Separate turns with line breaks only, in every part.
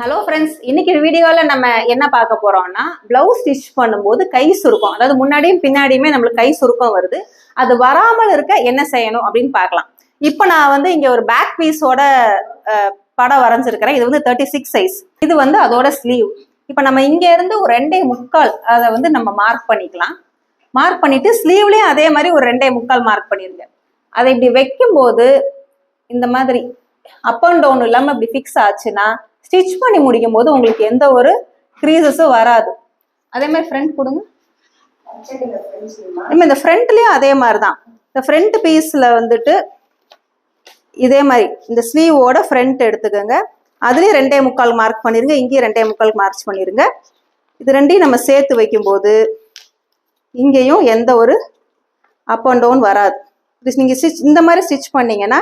Hello friends இன்னைக்கு வீடியோவில் நம்ம என்ன பார்க்க போகிறோம்னா ப்ளவுஸ் ஸ்டிச் பண்ணும்போது கை சுருக்கம். அதாவது முன்னாடியும் பின்னாடியுமே நம்மளுக்கு கை சுருக்கம் வருது. அது வராமல் இருக்க என்ன செய்யணும் அப்படின்னு பார்க்கலாம். இப்போ நான் வந்து இங்கே ஒரு பேக் பீஸோட படம் வரைஞ்சிருக்கிறேன். இது வந்து தேர்ட்டி சிக்ஸ் சைஸ் இது வந்து அதோட ஸ்லீவ் இப்போ நம்ம இங்கேருந்து ஒரு ரெண்டே முக்கால் அதை வந்து நம்ம மார்க் பண்ணிக்கலாம். மார்க் பண்ணிட்டு ஸ்லீவ்லேயும் அதே மாதிரி ஒரு ரெண்டே முக்கால் மார்க் பண்ணியிருந்தேன் அதை இப்படி வைக்கும்போது இந்த மாதிரி அப் அண்ட் டவுன் இல்லாமல் இப்படி ஃபிக்ஸ் ஆச்சுன்னா ஸ்டிச் பண்ணி முடிக்கும் போது உங்களுக்கு எந்த ஒரு க்ரீசஸும் வராது. அதே மாதிரி ஃப்ரண்ட் கொடுங்க. நம்ம இந்த ஃப்ரண்ட்லேயும் அதே மாதிரி தான் இந்த ஃப்ரண்ட் பீஸில் வந்துட்டு இதே மாதிரி இந்த ஸ்லீவோட ஃப்ரண்ட் எடுத்துக்கோங்க. அதுலேயும் ரெண்டே முக்கால் மார்க் பண்ணிருங்க இங்கேயும் ரெண்டே முக்கால் மார்க் பண்ணிருங்க. இது ரெண்டையும் நம்ம சேர்த்து வைக்கும்போது இங்கேயும் எந்த ஒரு அப் அண்ட் டவுன் வராது. நீங்கள் ஸ்டிச் இந்த மாதிரி ஸ்டிச் பண்ணீங்கன்னா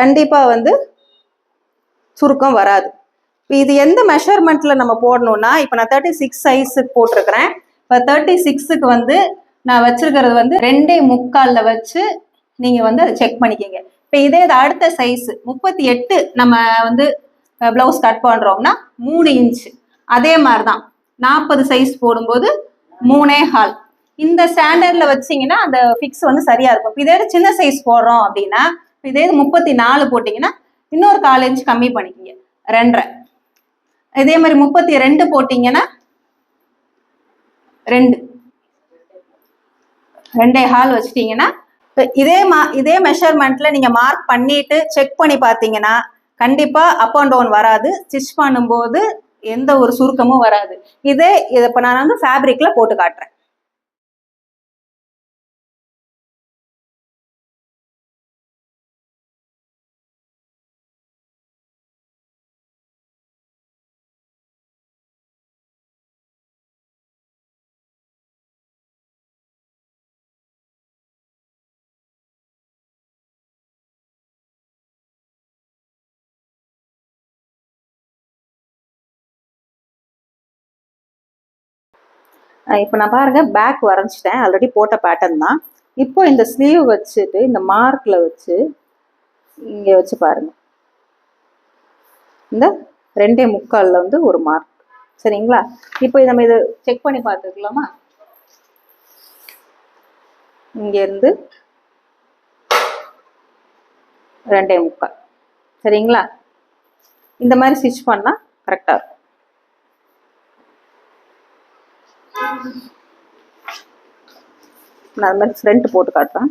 கண்டிப்பாக வந்து சுருக்கம் வராது. இது எந்த மெஷர்மெண்ட்டில் நம்ம போடணும்னா இப்போ நான் தேர்ட்டி சிக்ஸ் சைஸுக்கு போட்டிருக்கிறேன். இப்போ தேர்ட்டி சிக்ஸுக்கு வந்து நான் வச்சுருக்கிறது வந்து ரெண்டே முக்காலில் வச்சு நீங்கள் வந்து அதை செக் பண்ணிக்கிங்க. இப்போ இதே இது அடுத்த சைஸு முப்பத்தி எட்டு நம்ம வந்து ப்ளவுஸ் கட் பண்ணுறோம்னா மூணு இன்ச்சு அதே மாதிரி தான் நாற்பது சைஸ் போடும்போது மூணே ஹால் இந்த ஸ்டாண்டர்டில் வச்சிங்கன்னா அந்த ஃபிக்ஸ் வந்து சரியாக இருக்கும். இப்போ இதே சின்ன சைஸ் போடுறோம் அப்படின்னா இதே இது முப்பத்தி நாலு போட்டிங்கன்னா இன்னொரு கால் இன்ச் கம்மி பண்ணிக்கிங்க. ரெண்டரை. இதே மாதிரி முப்பத்தி ரெண்டு போட்டிங்கன்னா ரெண்டு. ரெண்டே ஹால் வச்சிட்டிங்கன்னா இதே மா இதே மெஷர்மெண்ட்ல நீங்க மார்க் பண்ணிட்டு செக் பண்ணி பார்த்தீங்கன்னா கண்டிப்பா அப் அண்ட் டவுன் வராது. ஸ்டிச் பண்ணும்போது எந்த ஒரு சுருக்கமும் வராது. இதே இதை இப்போ நான் வந்து ஃபேப்ரிக்ல போட்டு காட்டுறேன். இப்போ நான் பாருங்கள் பேக் வரைஞ்சிட்டேன். ஆல்ரெடி போட்ட பேட்டர்ன் தான். இப்போ இந்த ஸ்லீவ் வச்சுட்டு இந்த மார்க்கில் வச்சு இங்கே வச்சு பாருங்கள் இந்த ரெண்டே முக்காலில் வந்து ஒரு மார்க் சரிங்களா? இப்போ நம்ம இதை செக் பண்ணி பார்த்துக்கலாமா? இங்கேருந்து ரெண்டே முக்கால். சரிங்களா? இந்த மாதிரி ஸ்டிச் பண்ணால் கரெக்டாக இருக்கும். நான் அது மாதிரி ஃப்ரண்ட் போட்டு காட்டுறேன்.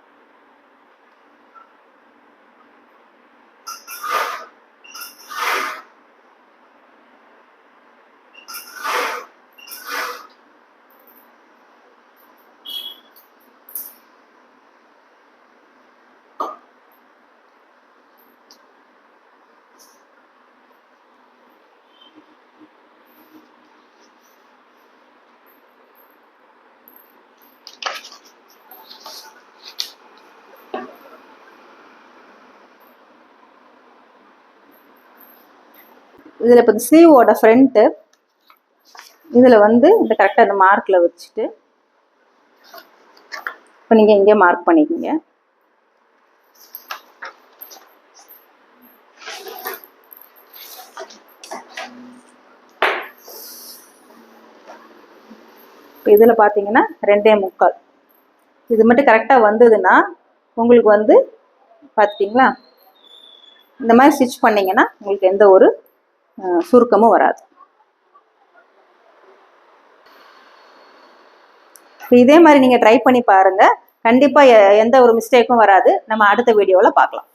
இதில் இப்போ ஸ்லீவோட ஃப்ரண்ட்டு இதில் வந்து இந்த கரெக்டாக இந்த மார்க்கில் வச்சுட்டு இப்போ நீங்கள் இங்கே மார்க் பண்ணிக்கோங்க. இப்போ இதில் பார்த்தீங்கன்னா ரெண்டே முக்கால். இது மட்டும் கரெக்டாக வந்ததுன்னா உங்களுக்கு வந்து பார்த்தீங்களா இந்த மாதிரி ஸ்டிச் பண்ணீங்கன்னா உங்களுக்கு எந்த ஒரு சுருக்கமும் வராது. இதே மாதிரி நீங்கள் ட்ரை பண்ணி பாருங்க. கண்டிப்பாக எந்த ஒரு மிஸ்டேக்கும் வராது. நம்ம அடுத்த வீடியோவில் பார்க்கலாம்.